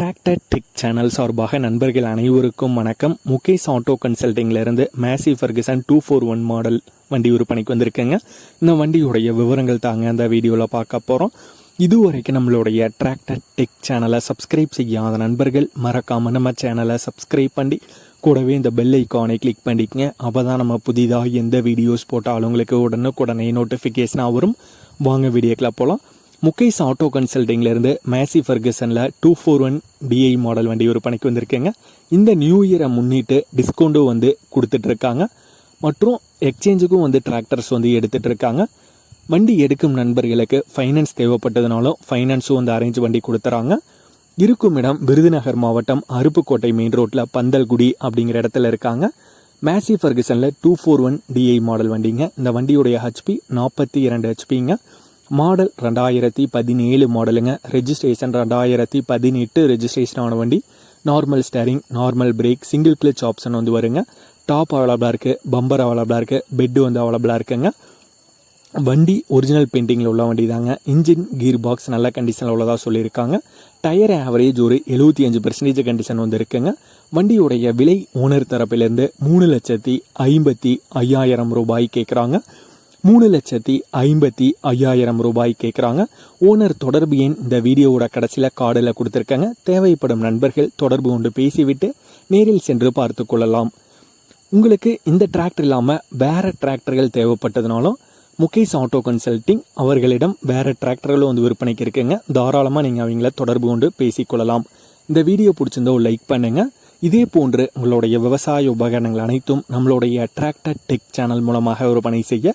Tractor tech channel சார்பாக நண்பர்கள் அனைவருக்கும் வணக்கம். Mukesh auto கன்சல்டிங்லேருந்து Massey Ferguson two four one model வண்டி விற்பனைக்கு வந்திருக்கேங்க. இந்த வண்டியுடைய விவரங்கள் தாங்க அந்த வீடியோவில் பார்க்க போகிறோம் இதுவரைக்கும் நம்மளுடைய டிராக்டர் டெக் சேனலை சப்ஸ்கிரைப் செய்யாத நண்பர்கள் மறக்காமல் நம்ம சேனலை சப்ஸ்கிரைப் பண்ணி கூடவே இந்த பெல் ஐக்கானை கிளிக் பண்ணிக்கங்க. அப்போ தான் நம்ம புதிதாக எந்த வீடியோஸ் போட்டாலும் உங்களுக்கு உடனுக்குடனே நோட்டிஃபிகேஷனாக வரும். வாங்க வீடியோக்கில் போகலாம் முகேஷ் ஆட்டோ கன்சல்டிங்லேருந்து Massey ஃபர்கசனில் two four one DI model வண்டி விற்பனைக்கு வந்திருக்கேங்க. இந்த நியூ இயரை முன்னிட்டு டிஸ்கவுண்ட்டும் வந்து கொடுத்துட்ருக்காங்க. மற்றும் எக்ஸ்சேஞ்சுக்கும் வந்து டிராக்டர்ஸ் வந்து எடுத்துகிட்டு இருக்காங்க வண்டி எடுக்கும் நண்பர்களுக்கு ஃபைனான்ஸ் தேவைப்பட்டதுனாலும் ஃபைனான்ஸும் வந்து அரேஞ்ச் பண்ணி கொடுத்துறாங்க. இருக்கும் இடம் விருதுநகர் மாவட்டம் அருப்புக்கோட்டை மெயின் ரோட்டில் பந்தல்குடி அப்படிங்கிற இடத்துல இருக்காங்க. Massey ஃபர்கசனில் two four one DI model வண்டிங்க. இந்த வண்டியுடைய ஹெச்பி நாற்பத்தி இரண்டு ஹெச்பிங்க மாடல் ரெண்டாயிரத்தி பதினேழு மாடலுங்க. ரெஜிஸ்ட்ரேஷன் ரெண்டாயிரத்தி பதினெட்டு ரெஜிஸ்ட்ரேஷன் ஆன வண்டி. Normal steering normal brake single clutch option வந்து வருங்க. டாப் அவைலபிளாக இருக்குது பம்பர் அவைலபிளாக இருக்குது பெட்டு வந்து அவைலபிளாக இருக்குங்க. வண்டி ஒரிஜினல் பெயிண்டிங்கில் உள்ள வண்டி தாங்க இன்ஜின் கீர் பாக்ஸ் நல்ல கண்டிஷனில் உள்ளதாக சொல்லியிருக்காங்க. டயர் ஆவரேஜ் ஒரு எழுபத்தி அஞ்சு பர்சன்டேஜ் கண்டிஷன் வந்து இருக்குங்க. வண்டியுடைய விலை ஓனர் தரப்பிலேருந்து மூணு லட்சத்தி ஐம்பத்தி ஐயாயிரம் ரூபாய் கேட்குறாங்க மூணு லட்சத்தி ஐம்பத்தி ஐயாயிரம் ரூபாய் கேட்குறாங்க ஓனர் தொடர்பு எண் இந்த வீடியோவோட கடைசியில் கார்டில் கொடுத்துருக்காங்க. தேவைப்படும் நண்பர்கள் தொடர்பு கொண்டு பேசிவிட்டு நேரில் சென்று பார்த்து கொள்ளலாம். உங்களுக்கு இந்த டிராக்டர் இல்லாமல் வேறு டிராக்டர்கள் தேவைப்பட்டதுனாலும் முகேஷ் ஆட்டோ கன்சல்டிங் அவர்களிடம் வேறு டிராக்டர்களும் வந்து விற்பனைக்கு இருக்குங்க. தாராளமாக நீங்கள் அவங்கள தொடர்பு கொண்டு பேசிக்கொள்ளலாம் இந்த வீடியோ பிடிச்சிருந்தோ லைக் பண்ணுங்கள் இதே போன்று உங்களுடைய விவசாய உபகரணங்கள் அனைத்தும் நம்மளுடைய டிராக்டர் டெக் சேனல் மூலமாக விற்பனை செய்ய